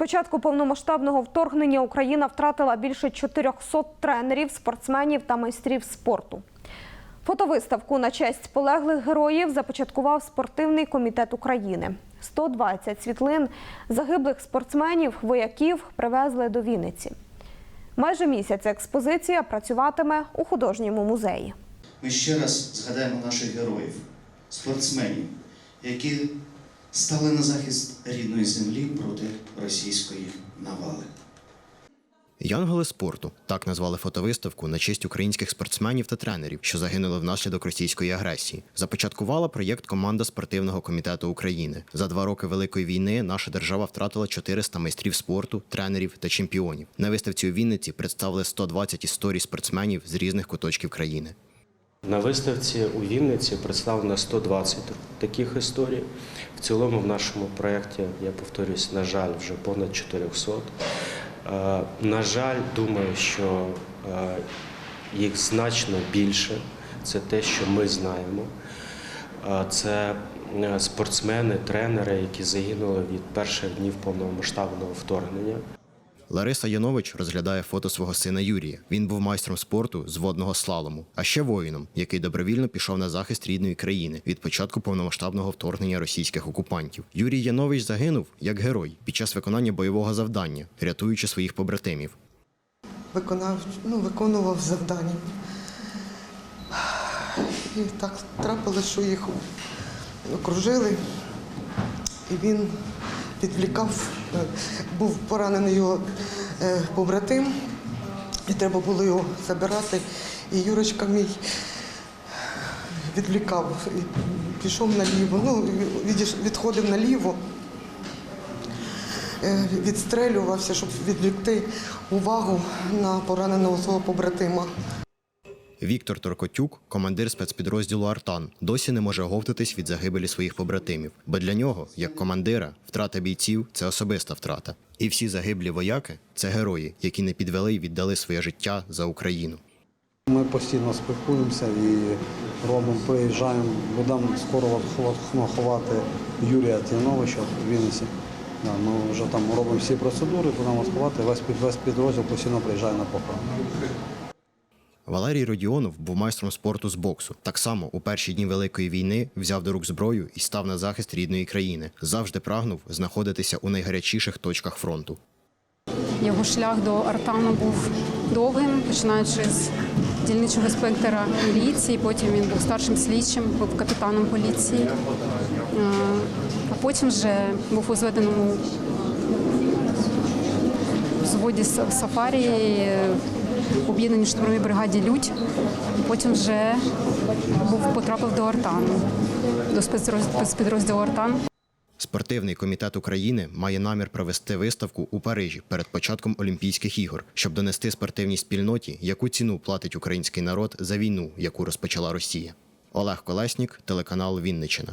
початку повномасштабного вторгнення Україна втратила більше 400 тренерів, спортсменів та майстрів спорту. Фотовиставку на честь полеглих героїв започаткував спортивний комітет України. 120 світлин загиблих спортсменів, вояків привезли до Вінниці. Майже місяць експозиція працюватиме у художньому музеї. Ми ще раз згадаємо наших героїв, спортсменів, які стали на захист рідної землі проти російської навали. Янголи спорту так назвали фотовиставку на честь українських спортсменів та тренерів, що загинули внаслідок російської агресії. Започаткувала проєкт команда спортивного комітету України. За два роки великої війни наша держава втратила 400 майстрів спорту, тренерів та чемпіонів. На виставці у Вінниці представили 120 історій спортсменів з різних куточків країни. На виставці у Вінниці представлено 120 таких історій. В цілому в нашому проєкті, я повторюсь, на жаль, вже понад 400. Е, На жаль, думаю, що е, їх значно більше. Це те, що ми знаємо. Е, Це спортсмени, тренери, які загинули від перших днів повномасштабного вторгнення. Лариса Янович розглядає фото свого сина Юрія. Він був майстром спорту з водного слалому, а ще воїном, який добровільно пішов на захист рідної країни від початку повномасштабного вторгнення російських окупантів. Юрій Янович загинув як герой під час виконання бойового завдання, рятуючи своїх побратимів. виконав, ну, виконував завдання. І так трапилось, що їх окружили, і він відвлікав, е, був поранений його е, побратим, і треба було його забирати. І Юрочка мій відвлікав, і пішов наліво, ну, відходив наліво е, відстрелювався, щоб відвлекти увагу на пораненого свого побратима. Віктор Торкотюк, командир спецпідрозділу Артан, досі не може оговтатись від загибелі своїх побратимів, бо для нього, як командира, втрата бійців це особиста втрата. І всі загиблі вояки це герої, які не підвели й віддали своє життя за Україну. Ми постійно спілкуємося і робимо, приїжджаємо, будемо скоро ховати Юрія Тіновича в Вінниці. Ми вже там робимо всі процедури, будемо ховати, весь, під- весь підрозділ постійно приїжджає на похорон. Валерій Родіонов був майстром спорту з боксу. Так само у перші дні Великої війни взяв до рук зброю і став на захист рідної країни. Завжди прагнув знаходитися у найгарячіших точках фронту. Його шлях до Артану був довгим, починаючи з дільничого інспектора міліції, потім він був старшим слідчим, був капітаном поліції, Е, а потім вже був у зведеному взводі Са- Сафарі, об'єднаній штурмовій бригаді Людь. Потім вже був потрапив до Артану, до спецпідрозділу Артан. Спортивний комітет України має намір провести виставку у Парижі перед початком Олімпійських ігор, щоб донести спортивній спільноті, яку ціну платить український народ за війну, яку розпочала Росія. Олег Колеснік, телеканал Вінничина.